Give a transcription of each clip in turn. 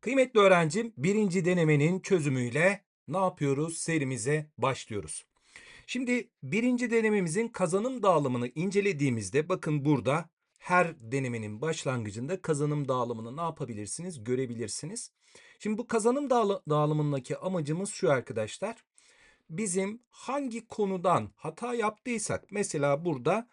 Kıymetli öğrencim, birinci denemenin çözümüyle ne yapıyoruz? Serimize başlıyoruz. Şimdi birinci denememizin kazanım dağılımını incelediğimizde bakın burada her denemenin başlangıcında kazanım dağılımını ne yapabilirsiniz? Görebilirsiniz. Şimdi bu kazanım dağılı- dağılımındaki amacımız şu arkadaşlar. Bizim hangi konudan hata yaptıysak mesela burada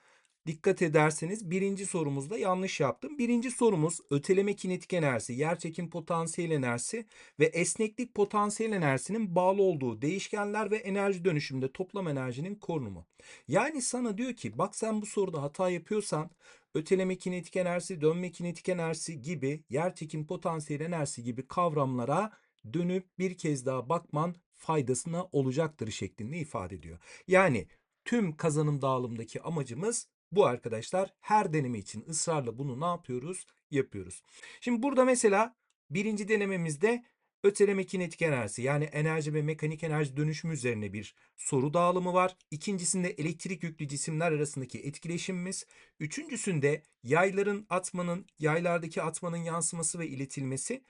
dikkat ederseniz birinci sorumuzda yanlış yaptım. Birinci sorumuz öteleme kinetik enerjisi, yerçekim potansiyel enerjisi ve esneklik potansiyel enerjisinin bağlı olduğu değişkenler ve enerji dönüşümünde toplam enerjinin korunumu. Yani sana diyor ki bak sen bu soruda hata yapıyorsan öteleme kinetik enerjisi, dönme kinetik enerjisi gibi yerçekim potansiyel enerjisi gibi kavramlara dönüp bir kez daha bakman faydasına olacaktır şeklinde ifade ediyor. Yani tüm kazanım dağılımdaki amacımız bu arkadaşlar. Her deneme için ısrarla bunu ne yapıyoruz? Yapıyoruz. Şimdi burada mesela birinci denememizde öteleme kinetik enerjisi yani enerji ve mekanik enerji dönüşümü üzerine bir soru dağılımı var. İkincisinde elektrik yüklü cisimler arasındaki etkileşimimiz. Üçüncüsünde yayların atmanın, yaylardaki atmanın yansıması ve iletilmesi.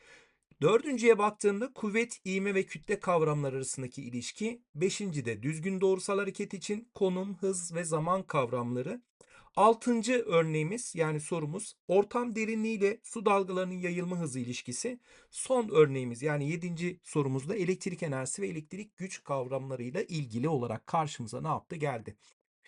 Dördüncüye baktığımda kuvvet, iğme ve kütle kavramları arasındaki ilişki. Beşinci düzgün doğrusal hareket için konum, hız ve zaman kavramları. Altıncı örneğimiz yani sorumuz ortam derinliği ile su dalgalarının yayılma hızı ilişkisi. Son örneğimiz yani yedinci sorumuzda elektrik enerjisi ve elektrik güç kavramlarıyla ilgili olarak karşımıza ne yaptı geldi.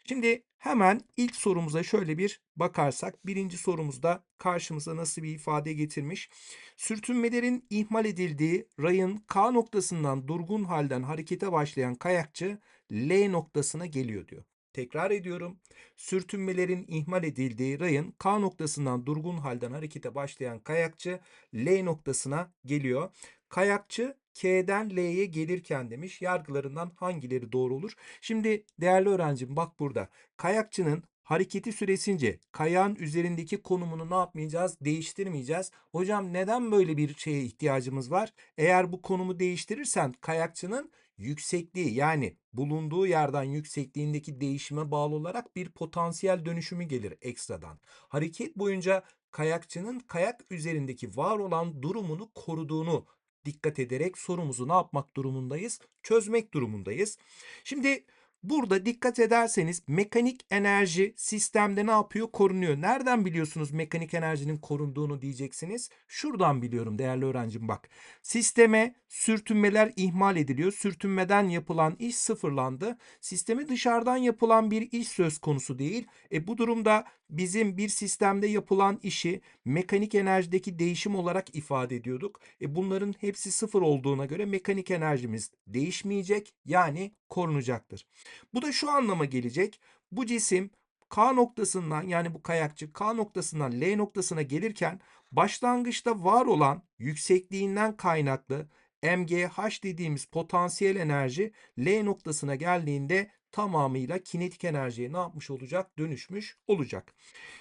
Şimdi hemen ilk sorumuza şöyle bir bakarsak birinci sorumuzda karşımıza nasıl bir ifade getirmiş? Sürtünmelerin ihmal edildiği rayın K noktasından durgun halden harekete başlayan kayakçı L noktasına geliyor diyor. Tekrar ediyorum. Sürtünmelerin ihmal edildiği rayın K noktasından durgun halden harekete başlayan kayakçı L noktasına geliyor. Kayakçı K'den L'ye gelirken demiş yargılarından hangileri doğru olur? Şimdi değerli öğrencim bak burada. Kayakçının hareketi süresince kayağın üzerindeki konumunu ne yapmayacağız? Değiştirmeyeceğiz. Hocam neden böyle bir şeye ihtiyacımız var? Eğer bu konumu değiştirirsen kayakçının yüksekliği yani bulunduğu yerden yüksekliğindeki değişime bağlı olarak bir potansiyel dönüşümü gelir ekstradan. Hareket boyunca kayakçının kayak üzerindeki var olan durumunu koruduğunu dikkat ederek sorumuzu ne yapmak durumundayız? Çözmek durumundayız. Şimdi burada dikkat ederseniz mekanik enerji sistemde ne yapıyor? Korunuyor. Nereden biliyorsunuz mekanik enerjinin korunduğunu diyeceksiniz. Şuradan biliyorum değerli öğrencim bak. Sisteme sürtünmeler ihmal ediliyor. Sürtünmeden yapılan iş sıfırlandı. Sisteme dışarıdan yapılan bir iş söz konusu değil. E bu durumda bizim bir sistemde yapılan işi mekanik enerjideki değişim olarak ifade ediyorduk. E bunların hepsi sıfır olduğuna göre mekanik enerjimiz değişmeyecek yani korunacaktır. Bu da şu anlama gelecek. Bu cisim K noktasından yani bu kayakçı K noktasından L noktasına gelirken başlangıçta var olan yüksekliğinden kaynaklı MGH dediğimiz potansiyel enerji L noktasına geldiğinde tamamıyla kinetik enerjiye ne yapmış olacak? Dönüşmüş olacak.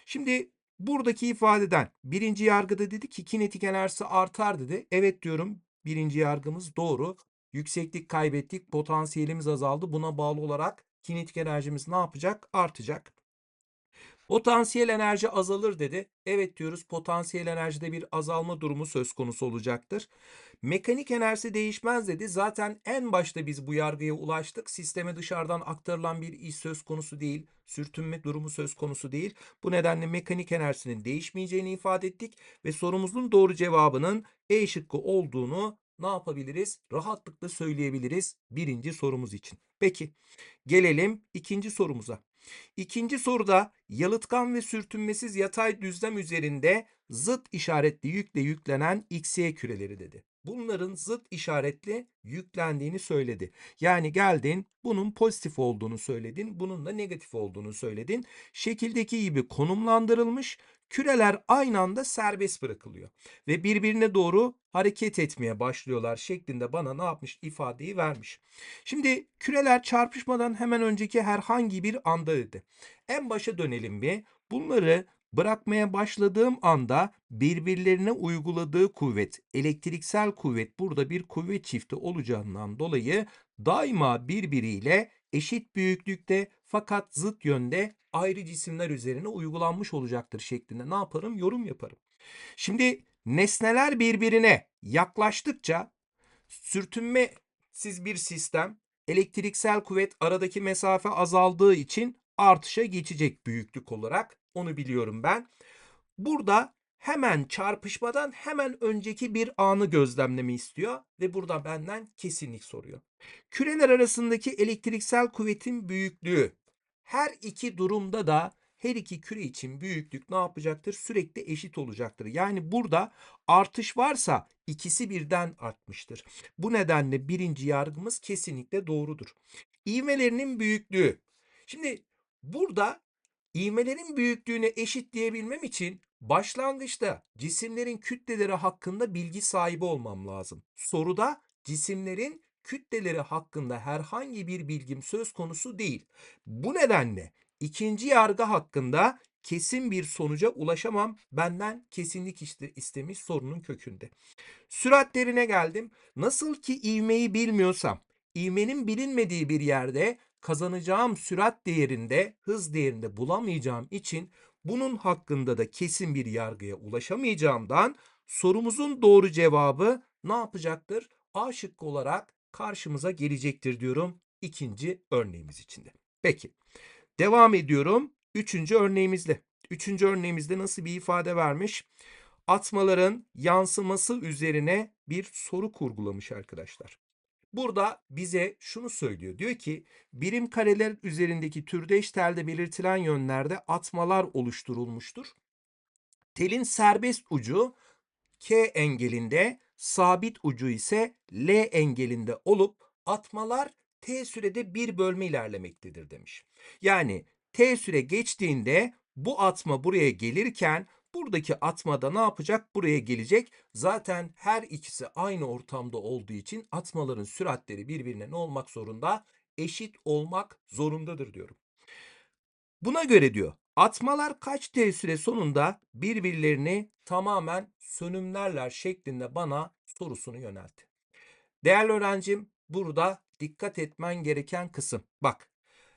Şimdi buradaki ifadeden birinci yargıda dedi ki kinetik enerjisi artar dedi. Evet diyorum birinci yargımız doğru. Yükseklik kaybettik, potansiyelimiz azaldı. Buna bağlı olarak kinetik enerjimiz ne yapacak? Artacak. Potansiyel enerji azalır dedi. Evet diyoruz potansiyel enerjide bir azalma durumu söz konusu olacaktır. Mekanik enerjisi değişmez dedi. Zaten en başta biz bu yargıya ulaştık. Sisteme dışarıdan aktarılan bir iş söz konusu değil. Sürtünme durumu söz konusu değil. Bu nedenle mekanik enerjisinin değişmeyeceğini ifade ettik ve sorumuzun doğru cevabının E şıkkı olduğunu ne yapabiliriz? Rahatlıkla söyleyebiliriz birinci sorumuz için. Peki gelelim ikinci sorumuza. İkinci soruda yalıtkan ve sürtünmesiz yatay düzlem üzerinde zıt işaretli yükle yüklenen XY küreleri dedi. Bunların zıt işaretli yüklendiğini söyledi. Yani geldin bunun pozitif olduğunu söyledin, bunun da negatif olduğunu söyledin. Şekildeki gibi konumlandırılmış küreler aynı anda serbest bırakılıyor ve birbirine doğru hareket etmeye başlıyorlar şeklinde bana ne yapmış ifadeyi vermiş. Şimdi küreler çarpışmadan hemen önceki herhangi bir anda dedi. En başa dönelim bir. Bunları bırakmaya başladığım anda birbirlerine uyguladığı kuvvet, elektriksel kuvvet burada bir kuvvet çifti olacağından dolayı daima birbiriyle eşit büyüklükte fakat zıt yönde ayrı cisimler üzerine uygulanmış olacaktır şeklinde ne yaparım? Yorum yaparım. Şimdi nesneler birbirine yaklaştıkça sürtünmesiz bir sistem elektriksel kuvvet aradaki mesafe azaldığı için artışa geçecek büyüklük olarak. Onu biliyorum ben. Burada hemen çarpışmadan hemen önceki bir anı gözlemlemi istiyor ve burada benden kesinlik soruyor. Küreler arasındaki elektriksel kuvvetin büyüklüğü her iki durumda da her iki küre için büyüklük ne yapacaktır? Sürekli eşit olacaktır. Yani burada artış varsa ikisi birden artmıştır. Bu nedenle birinci yargımız kesinlikle doğrudur. İvmelerinin büyüklüğü. Şimdi burada ivmelerin büyüklüğünü eşitleyebilmem için başlangıçta cisimlerin kütleleri hakkında bilgi sahibi olmam lazım. Soruda cisimlerin kütleleri hakkında herhangi bir bilgim söz konusu değil. Bu nedenle ikinci yargı hakkında kesin bir sonuca ulaşamam. Benden kesinlik istemiş sorunun kökünde. Süratlerine geldim. Nasıl ki ivmeyi bilmiyorsam, ivmenin bilinmediği bir yerde kazanacağım sürat değerinde, hız değerinde bulamayacağım için bunun hakkında da kesin bir yargıya ulaşamayacağımdan sorumuzun doğru cevabı ne yapacaktır? A şıkkı olarak karşımıza gelecektir diyorum ikinci örneğimiz içinde. Peki. Devam ediyorum. Üçüncü örneğimizde. Üçüncü örneğimizde nasıl bir ifade vermiş? Atmaların yansıması üzerine bir soru kurgulamış arkadaşlar. Burada bize şunu söylüyor. Diyor ki birim kareler üzerindeki türdeş telde belirtilen yönlerde atmalar oluşturulmuştur. Telin serbest ucu K engelinde, sabit ucu ise L engelinde olup atmalar T sürede bir bölme ilerlemektedir demiş. Yani T süre geçtiğinde bu atma buraya gelirken buradaki atma da ne yapacak? Buraya gelecek. Zaten her ikisi aynı ortamda olduğu için atmaların süratleri birbirine ne olmak zorunda? Eşit olmak zorundadır diyorum. Buna göre diyor atmalar kaç T süre sonunda birbirlerini tamamen sönümlerler şeklinde bana sorusunu yöneltti. Değerli öğrencim burada dikkat etmen gereken kısım. Bak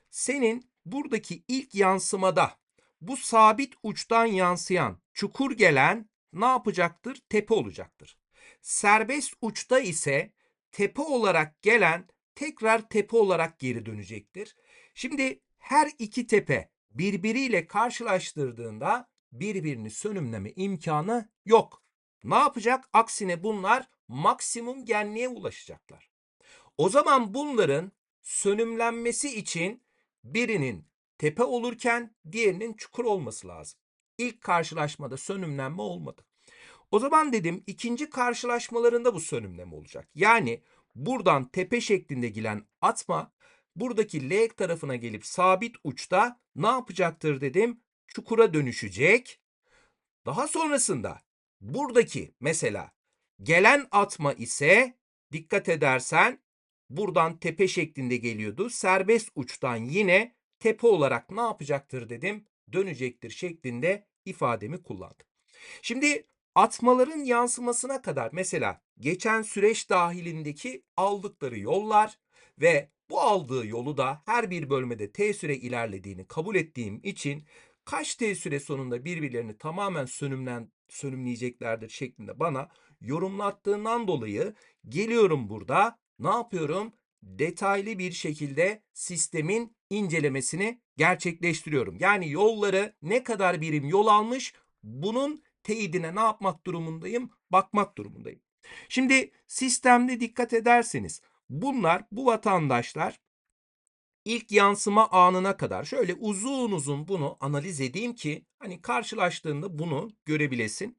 senin buradaki ilk yansımada bu sabit uçtan yansıyan çukur gelen ne yapacaktır? Tepe olacaktır. Serbest uçta ise tepe olarak gelen tekrar tepe olarak geri dönecektir. Şimdi her iki tepe birbiriyle karşılaştırdığında birbirini sönümleme imkanı yok. Ne yapacak? Aksine bunlar maksimum genliğe ulaşacaklar. O zaman bunların sönümlenmesi için birinin tepe olurken diğerinin çukur olması lazım. İlk karşılaşmada sönümlenme olmadı. O zaman dedim ikinci karşılaşmalarında bu sönümleme olacak. Yani buradan tepe şeklinde gelen atma buradaki L tarafına gelip sabit uçta ne yapacaktır dedim? Çukura dönüşecek. Daha sonrasında buradaki mesela gelen atma ise dikkat edersen buradan tepe şeklinde geliyordu. Serbest uçtan yine tepe olarak ne yapacaktır dedim? Dönecektir şeklinde ifademi kullandım. Şimdi atmaların yansımasına kadar mesela geçen süreç dahilindeki aldıkları yollar ve bu aldığı yolu da her bir bölmede t süre ilerlediğini kabul ettiğim için kaç t süre sonunda birbirlerini tamamen sönümlen, sönümleyeceklerdir şeklinde bana yorumlattığından dolayı geliyorum burada ne yapıyorum? Detaylı bir şekilde sistemin incelemesini gerçekleştiriyorum. Yani yolları ne kadar birim yol almış bunun teyidine ne yapmak durumundayım? Bakmak durumundayım. Şimdi sistemde dikkat ederseniz bunlar bu vatandaşlar ilk yansıma anına kadar şöyle uzun uzun bunu analiz edeyim ki hani karşılaştığında bunu görebilesin.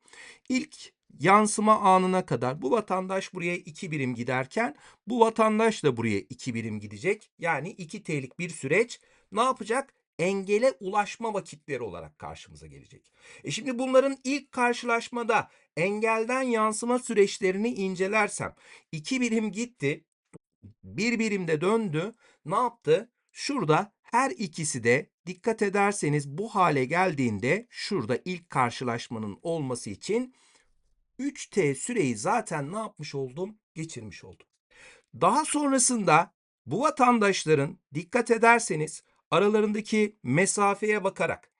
İlk yansıma anına kadar bu vatandaş buraya 2 birim giderken bu vatandaş da buraya 2 birim gidecek. Yani 2 T'lik bir süreç ne yapacak? Engele ulaşma vakitleri olarak karşımıza gelecek. E şimdi bunların ilk karşılaşmada engelden yansıma süreçlerini incelersem 2 birim gitti, 1 birimde döndü. Ne yaptı? Şurada her ikisi de dikkat ederseniz bu hale geldiğinde şurada ilk karşılaşmanın olması için 3T süreyi zaten ne yapmış oldum? Geçirmiş oldum. Daha sonrasında bu vatandaşların dikkat ederseniz aralarındaki mesafeye bakarak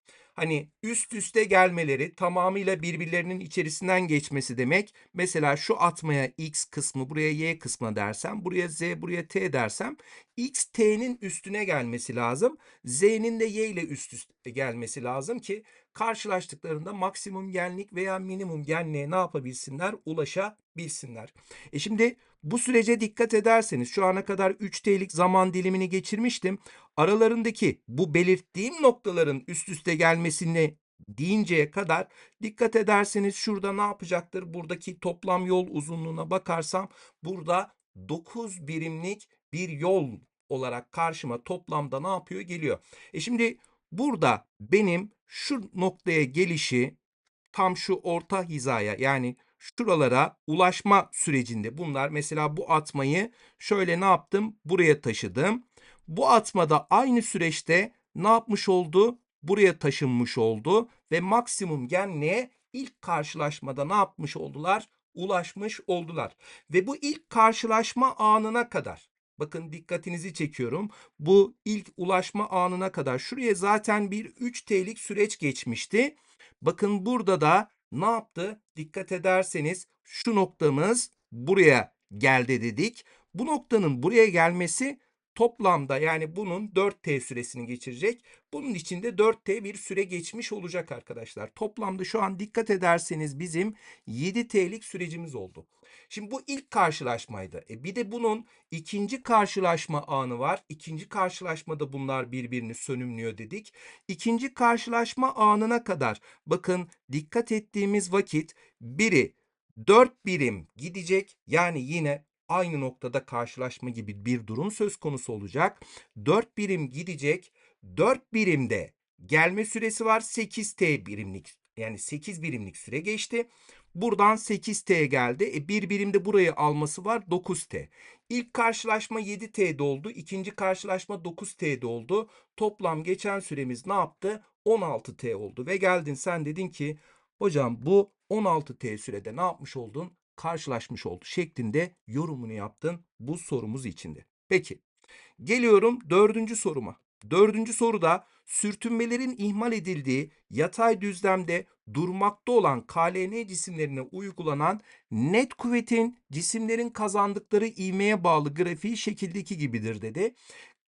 hani üst üste gelmeleri tamamıyla birbirlerinin içerisinden geçmesi demek. Mesela şu atmaya x kısmı buraya y kısmı dersem buraya z buraya t dersem x t'nin üstüne gelmesi lazım. Z'nin de y ile üst üste gelmesi lazım ki karşılaştıklarında maksimum genlik veya minimum genliğe ne yapabilsinler? Ulaşabilsinler. E şimdi bu sürece dikkat ederseniz şu ana kadar 3T'lik zaman dilimini geçirmiştim. Aralarındaki bu belirttiğim noktaların üst üste gelmesini deyinceye kadar dikkat ederseniz şurada ne yapacaktır? Buradaki toplam yol uzunluğuna bakarsam burada 9 birimlik bir yol olarak karşıma toplamda ne yapıyor? Geliyor. E şimdi burada benim şu noktaya gelişi tam şu orta hizaya yani şuralara ulaşma sürecinde bunlar mesela bu atmayı şöyle ne yaptım? Buraya taşıdım. Bu atmada aynı süreçte ne yapmış oldu? Buraya taşınmış oldu ve maksimum genliğe ilk karşılaşmada ne yapmış oldular? Ulaşmış oldular. Ve bu ilk karşılaşma anına kadar bakın dikkatinizi çekiyorum. Bu ilk ulaşma anına kadar şuraya zaten bir 3T'lik süreç geçmişti. Bakın burada da ne yaptı? Dikkat ederseniz şu noktamız buraya geldi dedik. Bu noktanın buraya gelmesi toplamda yani bunun 4T süresini geçirecek. Bunun içinde 4T bir süre geçmiş olacak arkadaşlar. Toplamda şu an dikkat ederseniz bizim 7T'lik sürecimiz oldu. Şimdi bu ilk karşılaşmaydı. E bir de bunun ikinci karşılaşma anı var. İkinci karşılaşmada bunlar birbirini sönümlüyor dedik. İkinci karşılaşma anına kadar bakın dikkat ettiğimiz vakit biri 4 birim gidecek. Yani yine aynı noktada karşılaşma gibi bir durum söz konusu olacak. 4 birim gidecek. 4 birimde gelme süresi var 8t birimlik. Yani 8 birimlik süre geçti. Buradan 8t geldi. E bir birimde burayı alması var 9t. İlk karşılaşma 7t'de oldu. İkinci karşılaşma 9t'de oldu. Toplam geçen süremiz ne yaptı? 16t oldu. Ve geldin sen dedin ki hocam bu 16t sürede ne yapmış oldun? Karşılaşmış oldu şeklinde yorumunu yaptın bu sorumuz içinde. Peki geliyorum dördüncü soruma. Dördüncü soruda sürtünmelerin ihmal edildiği yatay düzlemde durmakta olan KLN cisimlerine uygulanan net kuvvetin cisimlerin kazandıkları ivmeye bağlı grafiği şekildeki gibidir dedi.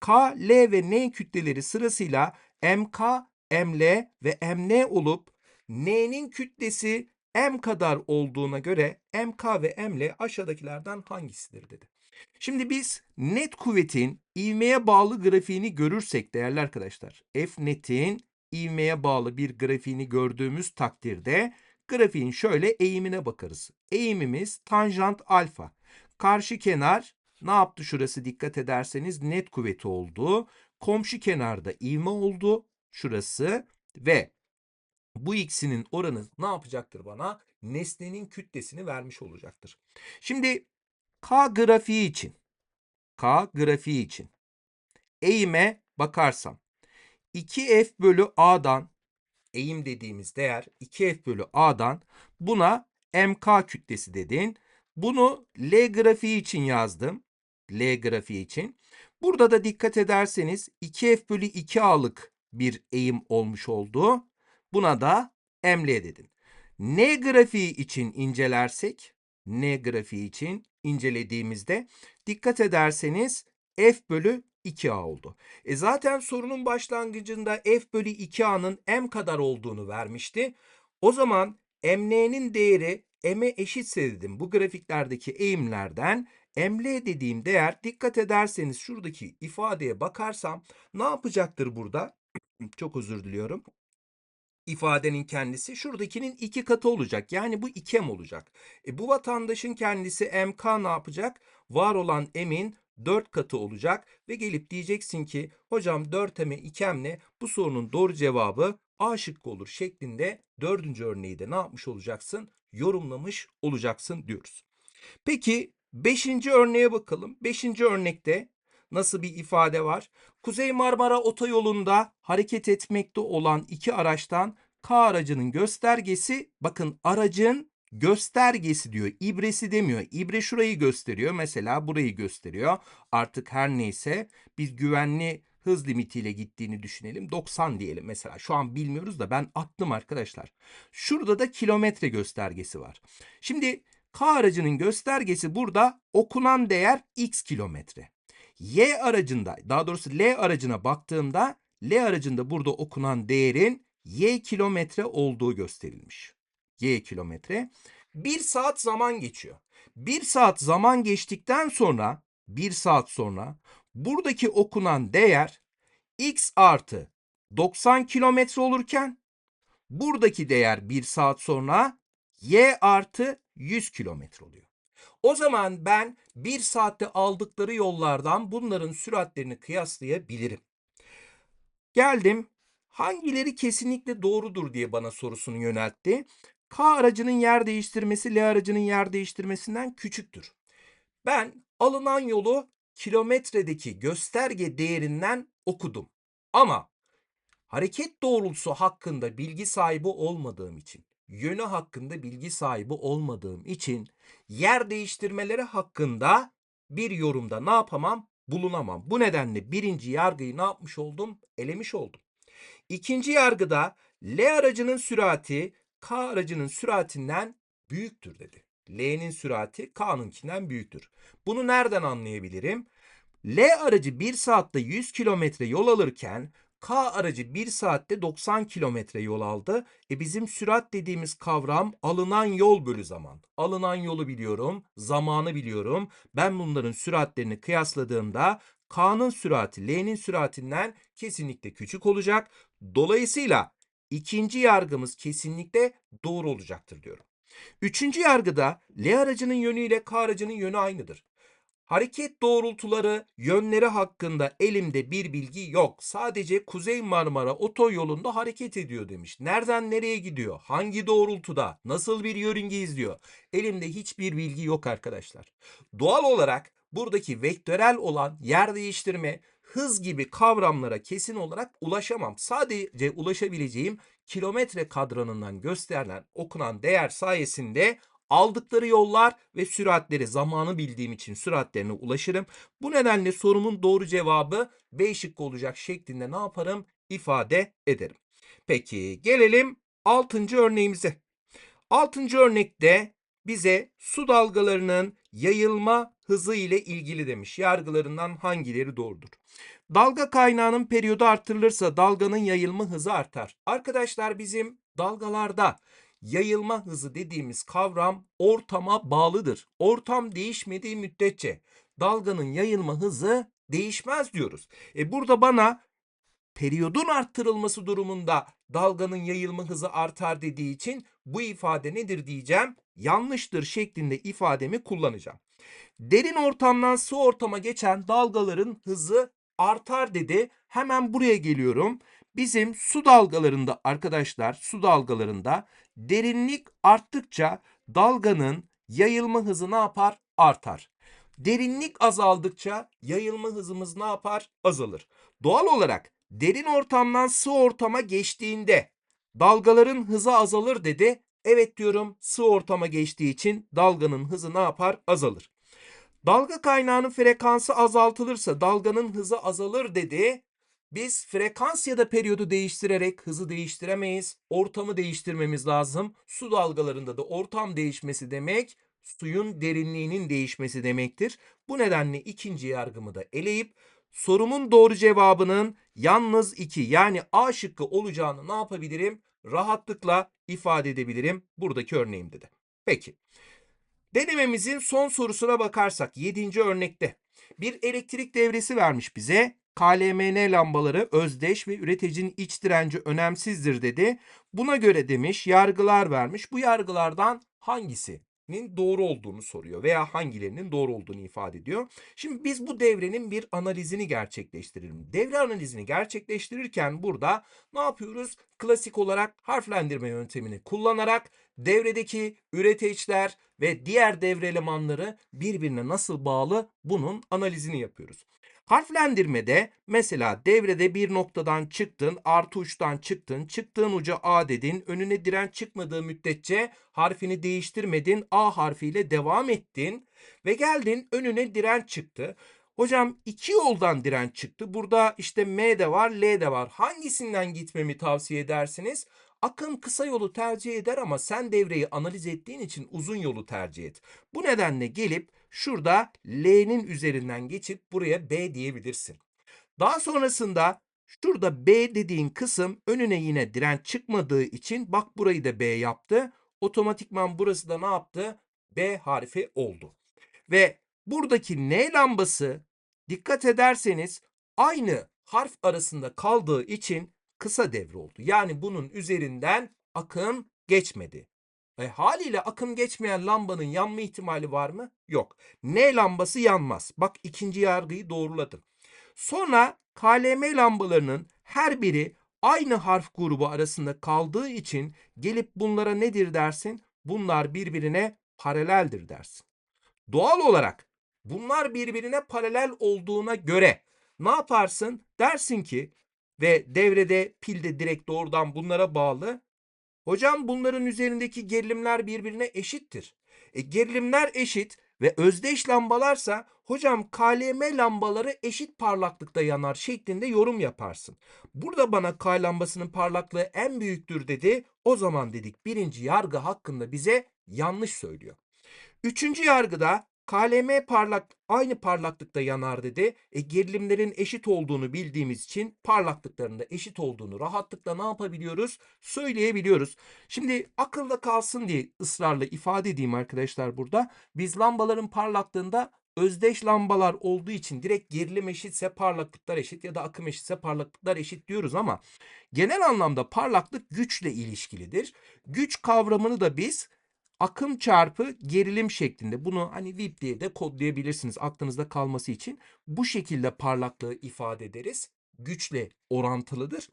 K, L ve N kütleleri sırasıyla MK, ML ve MN olup N'nin kütlesi M kadar olduğuna göre MK ve ML aşağıdakilerden hangisidir dedi. Şimdi biz net kuvvetin ivmeye bağlı grafiğini görürsek değerli arkadaşlar, F netin ivmeye bağlı bir grafiğini gördüğümüz takdirde grafiğin şöyle eğimine bakarız. Eğimimiz tanjant alfa. Karşı kenar ne yaptı şurası dikkat ederseniz net kuvveti oldu. Komşu kenarda ivme oldu şurası ve bu ikisinin oranı ne yapacaktır bana? Nesnenin kütlesini vermiş olacaktır. Şimdi K grafiği için K grafiği için eğime bakarsam 2F bölü A'dan eğim dediğimiz değer 2F bölü A'dan buna MK kütlesi dedin. Bunu L grafiği için yazdım. L grafiği için. Burada da dikkat ederseniz 2F bölü 2A'lık bir eğim olmuş oldu. Buna da ML dedin. N grafiği için incelersek, N grafiği için incelediğimizde dikkat ederseniz F bölü 2A oldu. E zaten sorunun başlangıcında F bölü 2A'nın M kadar olduğunu vermişti. O zaman MN'nin değeri M'e eşitse dedim. Bu grafiklerdeki eğimlerden ML dediğim değer dikkat ederseniz şuradaki ifadeye bakarsam ne yapacaktır burada? Çok özür diliyorum ifadenin kendisi şuradakinin iki katı olacak. Yani bu 2m olacak. E bu vatandaşın kendisi MK ne yapacak? Var olan M'in 4 katı olacak ve gelip diyeceksin ki hocam 4m'e 2m'le bu sorunun doğru cevabı A şıkkı olur şeklinde dördüncü örneği de ne yapmış olacaksın? Yorumlamış olacaksın diyoruz. Peki beşinci örneğe bakalım. Beşinci örnekte nasıl bir ifade var? Kuzey Marmara Otoyolu'nda hareket etmekte olan iki araçtan K aracının göstergesi bakın aracın göstergesi diyor. İbresi demiyor. İbre şurayı gösteriyor. Mesela burayı gösteriyor. Artık her neyse biz güvenli hız limitiyle gittiğini düşünelim. 90 diyelim mesela. Şu an bilmiyoruz da ben attım arkadaşlar. Şurada da kilometre göstergesi var. Şimdi K aracının göstergesi burada okunan değer x kilometre. Y aracında daha doğrusu L aracına baktığımda L aracında burada okunan değerin y kilometre olduğu gösterilmiş. Y kilometre. Bir saat zaman geçiyor. Bir saat zaman geçtikten sonra bir saat sonra buradaki okunan değer x artı 90 kilometre olurken buradaki değer bir saat sonra y artı 100 kilometre oluyor. O zaman ben bir saatte aldıkları yollardan bunların süratlerini kıyaslayabilirim. Geldim hangileri kesinlikle doğrudur diye bana sorusunu yöneltti. K aracının yer değiştirmesi L aracının yer değiştirmesinden küçüktür. Ben alınan yolu kilometredeki gösterge değerinden okudum. Ama hareket doğrultusu hakkında bilgi sahibi olmadığım için, yönü hakkında bilgi sahibi olmadığım için yer değiştirmeleri hakkında bir yorumda ne yapamam? Bulunamam. Bu nedenle birinci yargıyı ne yapmış oldum? Elemiş oldum. İkinci yargıda L aracının sürati K aracının süratinden büyüktür dedi. L'nin sürati K'nınkinden büyüktür. Bunu nereden anlayabilirim? L aracı 1 saatte 100 kilometre yol alırken K aracı 1 saatte 90 kilometre yol aldı. E bizim sürat dediğimiz kavram alınan yol bölü zaman. Alınan yolu biliyorum, zamanı biliyorum. Ben bunların süratlerini kıyasladığımda K'nın sürati L'nin süratinden kesinlikle küçük olacak. Dolayısıyla ikinci yargımız kesinlikle doğru olacaktır diyorum. Üçüncü yargıda L aracının yönüyle K aracının yönü aynıdır. Hareket doğrultuları, yönleri hakkında elimde bir bilgi yok. Sadece Kuzey Marmara otoyolunda hareket ediyor demiş. Nereden nereye gidiyor? Hangi doğrultuda? Nasıl bir yörünge izliyor? Elimde hiçbir bilgi yok arkadaşlar. Doğal olarak buradaki vektörel olan yer değiştirme, hız gibi kavramlara kesin olarak ulaşamam. Sadece ulaşabileceğim kilometre kadranından gösterilen okunan değer sayesinde aldıkları yollar ve süratleri zamanı bildiğim için süratlerine ulaşırım. Bu nedenle sorumun doğru cevabı B şıkkı olacak şeklinde ne yaparım? ifade ederim. Peki gelelim 6. örneğimize. 6. örnekte bize su dalgalarının yayılma hızı ile ilgili demiş. Yargılarından hangileri doğrudur? Dalga kaynağının periyodu artırılırsa dalganın yayılma hızı artar. Arkadaşlar bizim dalgalarda yayılma hızı dediğimiz kavram ortama bağlıdır. Ortam değişmediği müddetçe dalganın yayılma hızı değişmez diyoruz. E burada bana periyodun arttırılması durumunda dalganın yayılma hızı artar dediği için bu ifade nedir diyeceğim. Yanlıştır şeklinde ifademi kullanacağım. Derin ortamdan su ortama geçen dalgaların hızı artar dedi. Hemen buraya geliyorum. Bizim su dalgalarında arkadaşlar su dalgalarında derinlik arttıkça dalganın yayılma hızı ne yapar? Artar. Derinlik azaldıkça yayılma hızımız ne yapar? Azalır. Doğal olarak derin ortamdan sıvı ortama geçtiğinde dalgaların hızı azalır dedi. Evet diyorum sıvı ortama geçtiği için dalganın hızı ne yapar? Azalır. Dalga kaynağının frekansı azaltılırsa dalganın hızı azalır dedi. Biz frekans ya da periyodu değiştirerek hızı değiştiremeyiz. Ortamı değiştirmemiz lazım. Su dalgalarında da ortam değişmesi demek suyun derinliğinin değişmesi demektir. Bu nedenle ikinci yargımı da eleyip sorumun doğru cevabının yalnız 2 yani A şıkkı olacağını ne yapabilirim? Rahatlıkla ifade edebilirim buradaki örneğimde de. Peki. Denememizin son sorusuna bakarsak 7. örnekte bir elektrik devresi vermiş bize. KLMN lambaları özdeş ve üreticinin iç direnci önemsizdir dedi. Buna göre demiş yargılar vermiş. Bu yargılardan hangisinin doğru olduğunu soruyor veya hangilerinin doğru olduğunu ifade ediyor. Şimdi biz bu devrenin bir analizini gerçekleştirelim. Devre analizini gerçekleştirirken burada ne yapıyoruz? Klasik olarak harflendirme yöntemini kullanarak devredeki üreticiler ve diğer devre elemanları birbirine nasıl bağlı bunun analizini yapıyoruz. Harflendirmede mesela devrede bir noktadan çıktın, artı uçtan çıktın, çıktığın uca A dedin, önüne direnç çıkmadığı müddetçe harfini değiştirmedin, A harfiyle devam ettin ve geldin önüne direnç çıktı. Hocam iki yoldan direnç çıktı. Burada işte M de var, L de var. Hangisinden gitmemi tavsiye edersiniz? Akın kısa yolu tercih eder ama sen devreyi analiz ettiğin için uzun yolu tercih et. Bu nedenle gelip şurada L'nin üzerinden geçip buraya B diyebilirsin. Daha sonrasında şurada B dediğin kısım önüne yine direnç çıkmadığı için bak burayı da B yaptı. Otomatikman burası da ne yaptı? B harfi oldu. Ve buradaki N lambası dikkat ederseniz aynı harf arasında kaldığı için kısa devre oldu. Yani bunun üzerinden akım geçmedi. E, haliyle akım geçmeyen lambanın yanma ihtimali var mı? Yok. N lambası yanmaz. Bak ikinci yargıyı doğruladım. Sonra KLM lambalarının her biri aynı harf grubu arasında kaldığı için gelip bunlara nedir dersin? Bunlar birbirine paraleldir dersin. Doğal olarak bunlar birbirine paralel olduğuna göre ne yaparsın? Dersin ki ve devrede pil de direkt doğrudan bunlara bağlı. Hocam bunların üzerindeki gerilimler birbirine eşittir. E, gerilimler eşit ve özdeş lambalarsa hocam KLM lambaları eşit parlaklıkta yanar şeklinde yorum yaparsın. Burada bana K lambasının parlaklığı en büyüktür dedi. O zaman dedik birinci yargı hakkında bize yanlış söylüyor. Üçüncü yargıda KLM parlak aynı parlaklıkta yanar dedi. E, gerilimlerin eşit olduğunu bildiğimiz için parlaklıklarının da eşit olduğunu rahatlıkla ne yapabiliyoruz? Söyleyebiliyoruz. Şimdi akılda kalsın diye ısrarla ifade edeyim arkadaşlar burada. Biz lambaların parlaklığında özdeş lambalar olduğu için direkt gerilim eşitse parlaklıklar eşit ya da akım eşitse parlaklıklar eşit diyoruz ama genel anlamda parlaklık güçle ilişkilidir. Güç kavramını da biz akım çarpı gerilim şeklinde bunu hani VIP diye de kodlayabilirsiniz aklınızda kalması için. Bu şekilde parlaklığı ifade ederiz. Güçle orantılıdır.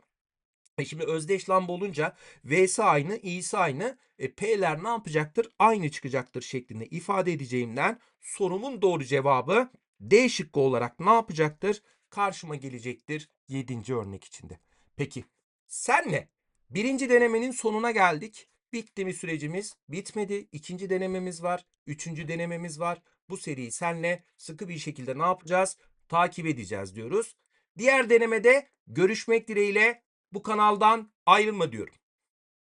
E şimdi özdeş lamba olunca V'si aynı, İ'si aynı. E P'ler ne yapacaktır? Aynı çıkacaktır şeklinde ifade edeceğimden sorumun doğru cevabı D şıkkı olarak ne yapacaktır? Karşıma gelecektir 7. örnek içinde. Peki senle birinci denemenin sonuna geldik. Bitti mi sürecimiz? Bitmedi. İkinci denememiz var. Üçüncü denememiz var. Bu seriyi senle sıkı bir şekilde ne yapacağız? Takip edeceğiz diyoruz. Diğer denemede görüşmek dileğiyle bu kanaldan ayrılma diyorum.